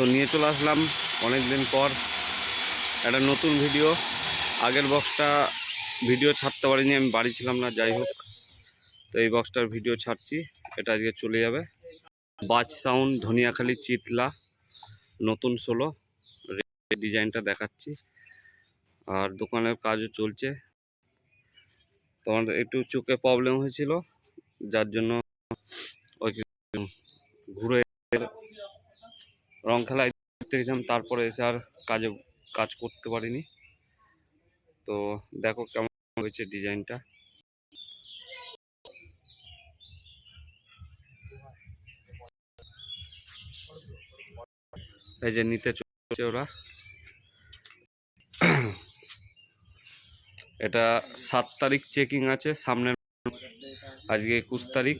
তো নিয়ে চলে আসলাম অনেক দিন পর। একটা নতুন ভিডিও আগের বক্সটা ভিডিও ছাড়তে পারিনি, আমি বাড়ি ছিলাম না, যাই হোক। তো এই বক্সটার ভিডিও ছাড়ছি, এটা আজকে চলে যাবে। বাজ সাউন্ড ধনিয়াখালি চিতলা, নতুন ষোলো। ডিজাইনটা দেখাচ্ছি। আর দোকানের কাজও চলছে। তোমার একটু চোখে প্রবলেম হয়েছিল, যার জন্য ঘুরে রং খেলায় দেখতে গেছিলাম, তারপরে এসে আর কাজে, কাজ করতে পারিনি। তো দেখো কেমন হয়েছে ডিজাইনটা। এই যে নিতে চলছে ওরা। এটা সাত তারিখ চেকিং আছে, সামনের আজকে একুশ তারিখ।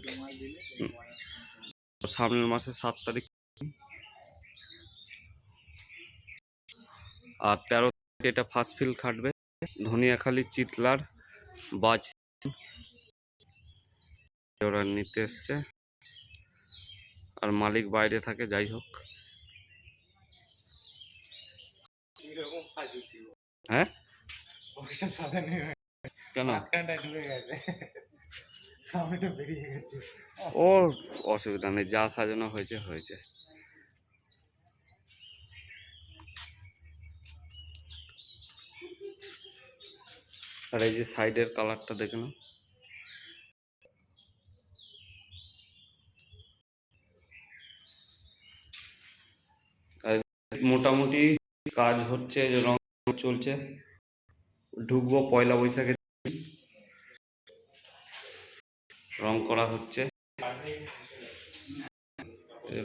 সামনের মাসে সাত তারিখ। আর তেরো এটা ফার্স্ট ফিল খাটবে। ধনিয়াখালি চিতলার বাজ ওরা নিতে এসছে। আর মালিক বাইরে থাকে যাই হোক। হ্যাঁ? কেন? ও অসুবিধা নেই যা সাজানো হয়েছে হয়েছে। আর এই যে সাইডের কালারটা দেখে আর মোটামুটি কাজ হচ্ছে, রং চলছে। ঢুকবো পয়লা বৈশাখে রং করা হচ্ছে।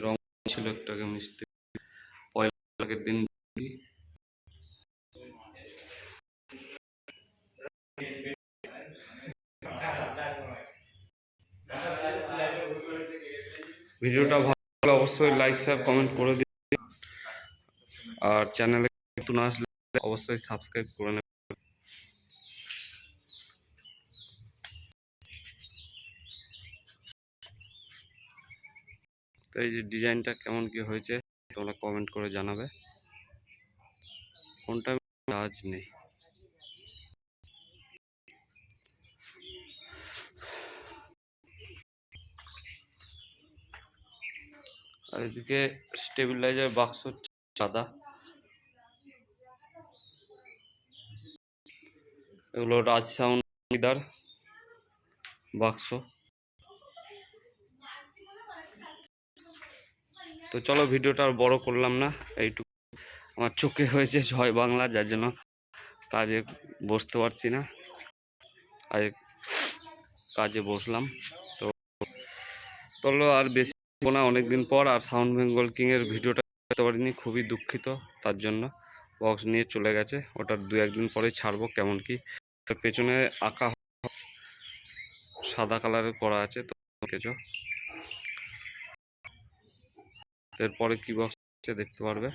রং ছিল একটু আগে মিস্ত্রি পয়লা বৈশাখের দিন ভিডিওটা ভালো লাগলে অবশ্যই লাইক শেয়ার কমেন্ট করে দিন আর চ্যানেলে নতুন আসলে অবশ্যই সাবস্ক্রাইব করে নেবেন তো এই যে ডিজাইনটা কেমন কি হয়েছে, তোমরা কমেন্ট করে জানাবে। ফোনটা চার্জ নেই। আর এদিকে স্টেবিলাইজার বাক্স সাদা। এগুলো রাজ সাউন্ড বাক্স তো চলো ভিডিওটা আর বড় করলাম না, এইটুকু। আমার চোখে হয়েছে জয় বাংলা, যার জন্য কাজে বসতে পারছি না। আর কাজে বসলাম, তো চলো আর বেশি না অনেকদিন পর আর সাউন্ড বেঙ্গল কিংয়ের ভিডিওটা করতে পারিনি, খুবই দুঃখিত তার জন্য। বক্স নিয়ে চলে গেছে, ওটার দু একদিন পরে ছাড়বো কেমন কি। পেছনে আঁকা সাদা কালারের করা আছে, তো কেছো এরপরে কি বক্স দেখতে পারবে।